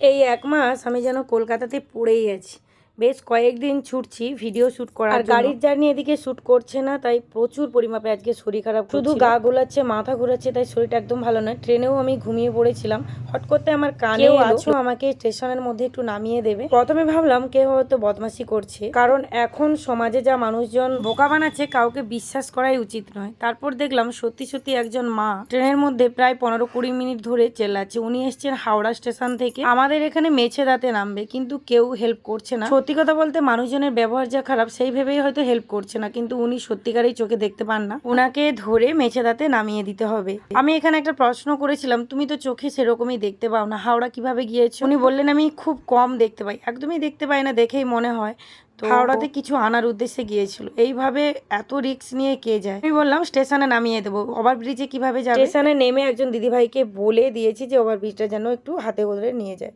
এই এক মাস আমি যেন কলকাতাতে পড়েই আছি। বেশ কয়েকদিন ছুটছি ভিডিও শ্যুট করার। গাড়ির জার্নি এদিকে শ্যুট করছে না তাই প্রচুর পরিমাপে আজকে শরীর খারাপ শুধু গা গোলাচ্ছে মাথা ঘোরাচ্ছে তাই শরীরটা একদম ভালো নয়। ট্রেনেও আমি ঘুমিয়ে পড়েছিলাম। হট করতে আমার কানেও আছো? আমাকে স্টেশনের মধ্যে একটু নামিয়ে দেবে। প্রথমে ভাবলাম কেউ হয়তো বদমাশি করছে কারণ এখন সমাজে যা মানুষজন বোকা বানাচ্ছে কাউকে বিশ্বাস করাই উচিত নয়। তারপর দেখলাম সত্যি সত্যি একজন মা ট্রেনের মধ্যে প্রায় পনেরো কুড়ি মিনিট ধরে চেল্লাচ্ছে। উনি এসছেন হাওড়া স্টেশন থেকে। আমাদের এখানে মেছে মেছেদাতে নামবে কিন্তু কেউ হেল্প করছে না। সত্যি কথা বলতে মানুষজনের ব্যবহার যা খারাপ, সেই ভেবেই হয়তো হেল্প করছে না। কিন্তু উনি সত্যিকারই চোখে দেখতে পান না। ওনাকে ধরে মেছেদাতে নামিয়ে দিতে হবে। আমি এখানে একটা প্রশ্ন করেছিলাম, তুমি তো চোখে সেরকমই দেখতে পাও না। হাওড়া কীভাবে গিয়েছো? উনি বললেন, আমি খুব কম দেখতে পাই। একদমই দেখতে পাই না, দেখেই মনে হয়। হাওড়াতে কিছু আনার উদ্দেশ্যে গিয়েছিল। এইভাবে এত রিস্ক নিয়ে কে যায়? আমি বললাম, স্টেশনে নামিয়ে দেবো। ওভার ব্রিজে কীভাবে যাবে? স্টেশনে নেমে একজন দিদিভাইকে বলে দিয়েছি যে ওভার ব্রিজটা যেন একটু হাতে করে নিয়ে যায়।